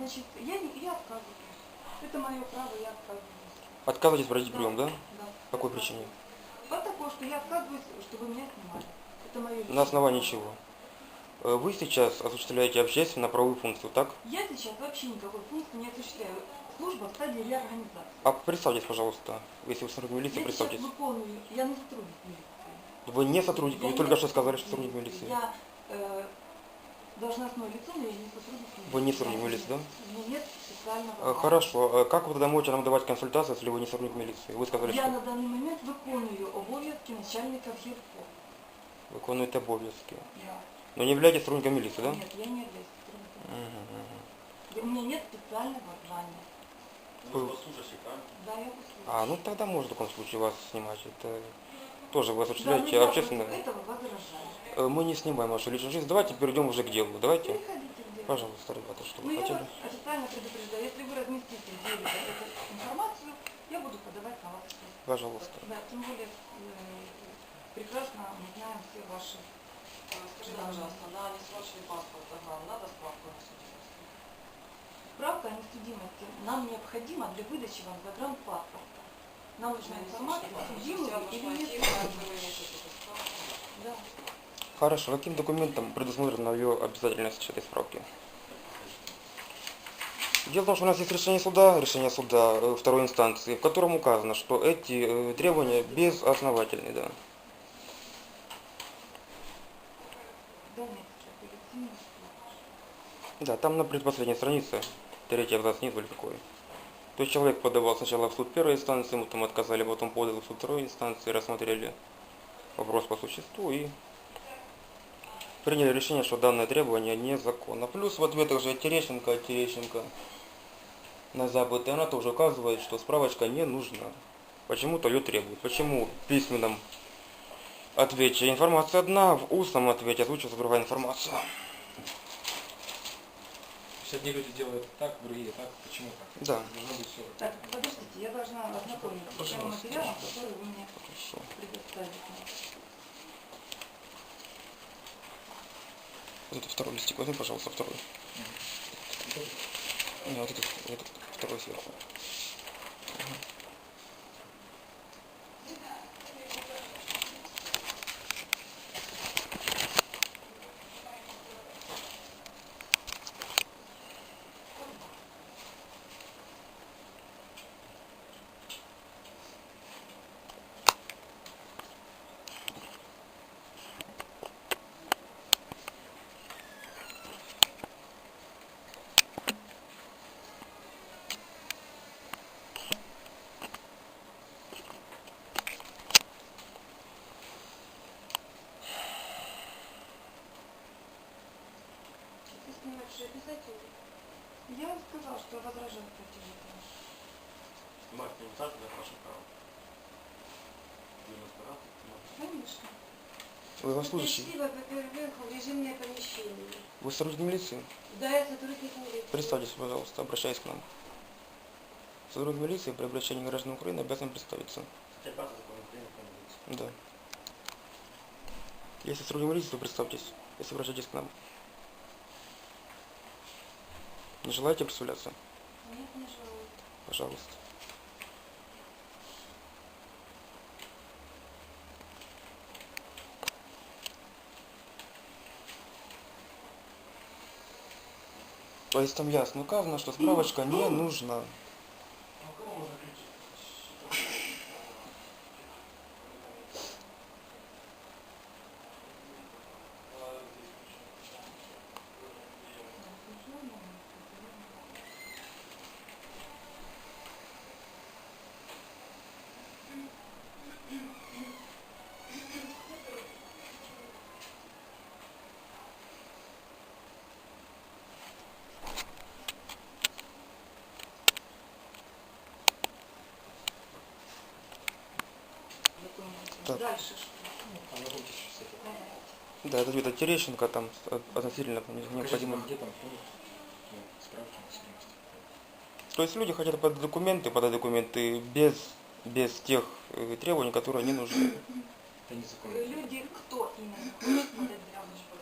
Значит, я, не, я отказываюсь. Это мое право, я отказываюсь. Отказываетесь проводить прием, да? Да. По какой причине? По такой, что я отказываюсь, чтобы меня снимали. Это мое На основании чего? Э, Вы сейчас осуществляете общественно-правовую функцию, так? Я сейчас вообще никакой функции не осуществляю. Служба в стадии реорганизации. А представьтесь, пожалуйста, если вы сотрудник милиции, я представьтесь. выполняю, я не сотрудник милиции. Вы не сотрудник, Я вы не только что сказали, что сотрудник милиции. Я э, должностное лицо, но я не сотрудник милиции. Вы не сотрудник милиции, да? У меня нет специального Э. Хорошо, Э, как вы тогда можете нам давать консультацию, если вы не сотрудник милиции? Вы сказали, Я что на даний момент виконую обов'язки начальника ГІРПО. виконуєте обов'язки. Да. Но не являетесь сотрудником милиции, да? Нет, я не являюсь сотрудником. Мгм, мгм. У меня нет специального звания. Вы послушайте, правильно? Да, я послушаю. А, ну тогда можно в таком случае вас снимать. Это тоже вы но осуществляете я общественное. Э, Мы не снимаем вашу личную жизнь. Давайте перейдем уже к делу. Давайте. Пожалуйста, ребята, что Ну, вы я хотели? официально предупреждаю, если вы разместите деле эту информацию, я буду подавать на вас. Пожалуйста. Да, тем более э, прекрасно мы знаем все ваши А, Скажите, пожалуйста, на несрочный паспорт надо справку о судимости? справка о несудимости. Нам необходимо для выдачи вам загранпаспорта. Нам нужна На информация, вы или нет. Да. Хорошо. Каким документом предусмотрена ее обязательность этой справки? Дело в том, что у нас есть решение суда, решение суда э, второй инстанции, в котором указано, что эти э, требования безосновательны, да. Да, там на предпоследней странице, третий абзац снизу или какой. То есть человек подавал сначала в суд первой инстанции, ему там отказали, потом подал в суд второй инстанции, рассмотрели вопрос по существу и приняли решение, что данное требование незаконно. Плюс в ответах же от Терещенко, Терещенко на Запад, она тоже указывает, что справочка не нужна. Почему-то ее требуют. Почему в письменном ответе информация одна, в устном ответе озвучивается другая информация. Есть одни люди делают так, другие так. Почему так? Да. Должно быть все Так, подождите, я должна ознакомиться с тем материалом, который вы мне Хорошо. предоставите. Вот этот второй листик возьми, пожалуйста, второй. Не, вот этот, этот второй сверху. Снимать же обязательно. Я вам сказала, что я возражаю против этого. Снимать не так, это ваше право. Конечно. Вы военнослужащий? Пришли в АППРВ в режимное помещение. Вы сотрудник милиции? Да, я сотрудник милиции. Представьтесь, пожалуйста, обращаясь к нам. Сотрудник милиции при обращении к гражданам Украины обязан представиться. Статья 5 закона Украины про милицию. Да. Если сотрудник милиции, то представьтесь, если обращаетесь к нам. Не желаете представляться? Нет, не желаю. Пожалуйста. То есть там ясно указано, что справочка не нужна. Ну, кого можно кричать? Дальше что? Ну. Да, это где-то Терещенко там относительно где там ходят? Ну. То есть люди хотят подать документы, подать документы без, без тех э, требований, которые они нужны. Люди, кто именно подать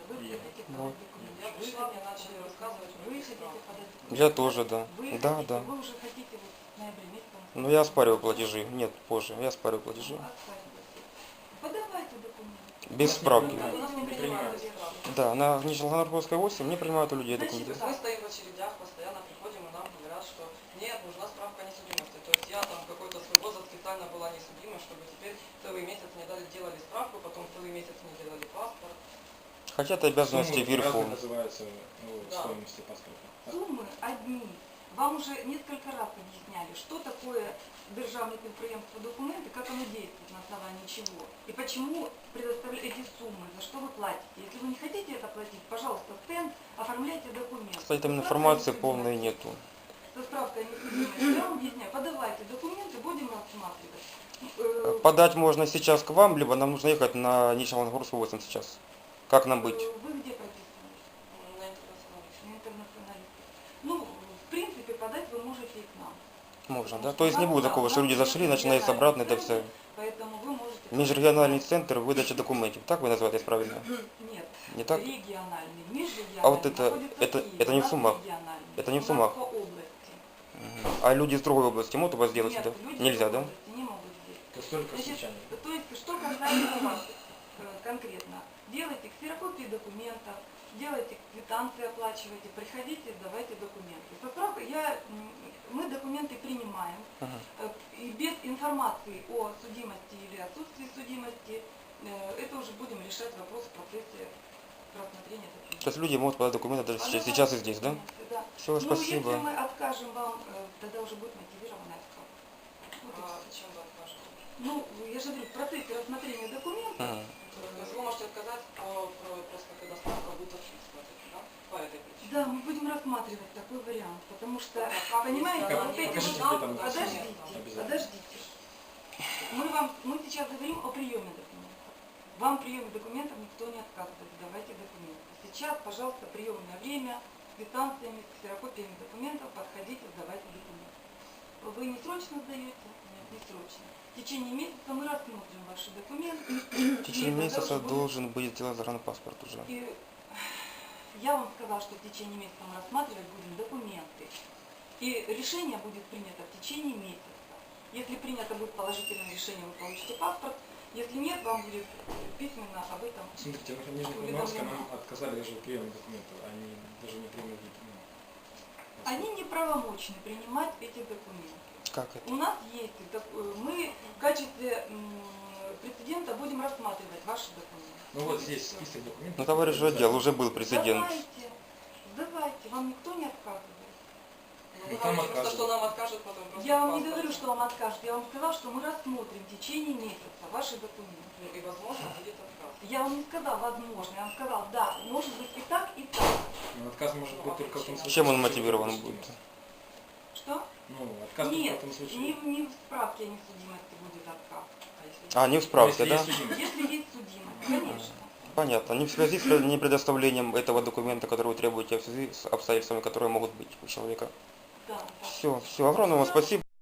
вы Я. хотите Вот. подать документы. Я пришла, мне начали рассказывать, Вы хотите подать документы. Я тоже, да. Вы Да, хотите, да. Вы уже хотите вот ноябре. Но я оспариваю платежи. Нет, позже. Я оспариваю платежи. Документы. Без справки. Да, на Нижнегородской 8 не принимают у людей документы. Мы стоим в очередях, постоянно приходим, и нам говорят, что нет, нужна справка несудимости. То есть я там какой-то свой год специально была несудима, чтобы теперь целый месяц мне дали, делали справку, потом целый месяц мне делали паспорт. Хотя это обязанности Суммы вверху. называются ну, Да. стоимости паспорта. Суммы одни. Вам уже несколько раз объясняли, что такое державное предприятие документы, как оно действует на основании чего. И почему предоставляют эти суммы, за что вы платите. Если вы не хотите это платить, пожалуйста, стенд, оформляйте документы. Кстати, там информации полной нету. Со справкой несудимости. Я вам объясняю, подавайте документы, будем рассматривать. Э, Подать можно сейчас к вам, либо нам нужно ехать на Нижнегородскую 8 сейчас. Как нам быть? э, Вы где прописаны? На интернационале. На интернационалисте. Ну, в принципе, подать вы можете и к нам. Можно, да? То есть не будет такого, что люди зашли, начинается обратно это все. Поэтому вы можете... Межрегиональный центр выдачи документов. Так вы называете правильно? Нет. Не так? Региональный, межрегиональный. А вот это- это- это не в Сумах? региональный, Это не в Сумах? Мгм. А люди из другой области могут у вас делать Нет, люди Нельзя, из да? области не могут здесь. То есть только Значит, сельчане. то есть, что касается вас конкретно, делайте ксерокопии документов, делайте квитанции, оплачивайте, приходите, сдавайте документы. Справкой я, мы документы принимаем, Ага. Э, И без информации о судимости или отсутствии судимости, э, это уже будем решать вопрос в процессе рассмотрения документов. То есть люди могут подать документы даже сейчас, сейчас и здесь, да? да. Все, Ну, если спасибо. мы откажем вам, э, тогда уже будет мотивированный отказ. Вот А зачем вы откажете? Ну, я же говорю, в процессе рассмотрения документов, Ага. Вы можете отказать по, про- просто когда справка будет отсутствовать, да? По этой причине. да, мы будем рассматривать такой вариант, потому что, А понимаете, вот эти вот... где там Подождите, подождите. Мы, вам, мы сейчас говорим о приеме документов. Вам в приеме документов никто не отказывает, давайте документы. Сейчас, пожалуйста, приемное время, с квитанциями, с ксерокопиями документов, подходите, сдавайте документы. Вы не срочно сдаете? Нет, не срочно. В течение месяца мы рассмотрим ваши документы. В течение месяца будет- должен будет сделать загранпаспорт уже. И я вам сказала, что в течение месяца мы рассматривать будем документы. И решение будет принято в течение месяца. Если принято будет положительное решение, вы получите паспорт. Если нет, вам будет письменно об этом. Смотрите, в Нижнекамарске нам отказали даже в приеме документов. Они даже не приняли. Они неправомочны принимать эти документы. Как это? У нас есть, док- э, мы в качестве м, прецедента будем рассматривать ваши документы. Ну вот здесь список документов. Ну, товарищ отдел, уже был прецедент. Сдавайте, сдавайте, вам никто не отказывает. Ну, там что нам откажут потом Я вам не говорю, что вам откажут, я вам сказала, что мы рассмотрим в течение месяца ваши документы. Ну, и возможно будет отказ. Я вам не сказала, возможно, я вам сказала, да, может быть и так, и так. Ну, отказ может быть только в том случае. Чем он мотивирован будет? Что? Ну, отказ Нет, в том случае. не, не в справке о несудимости будет отказ. А если А, не в справке, Если да? есть. Если есть судимость, конечно. Понятно. Не в связи с непредоставлением этого документа, который вы требуете, а в связи с обстоятельствами, которые могут быть у человека. Да, да. Все, все. Огромное вам спасибо.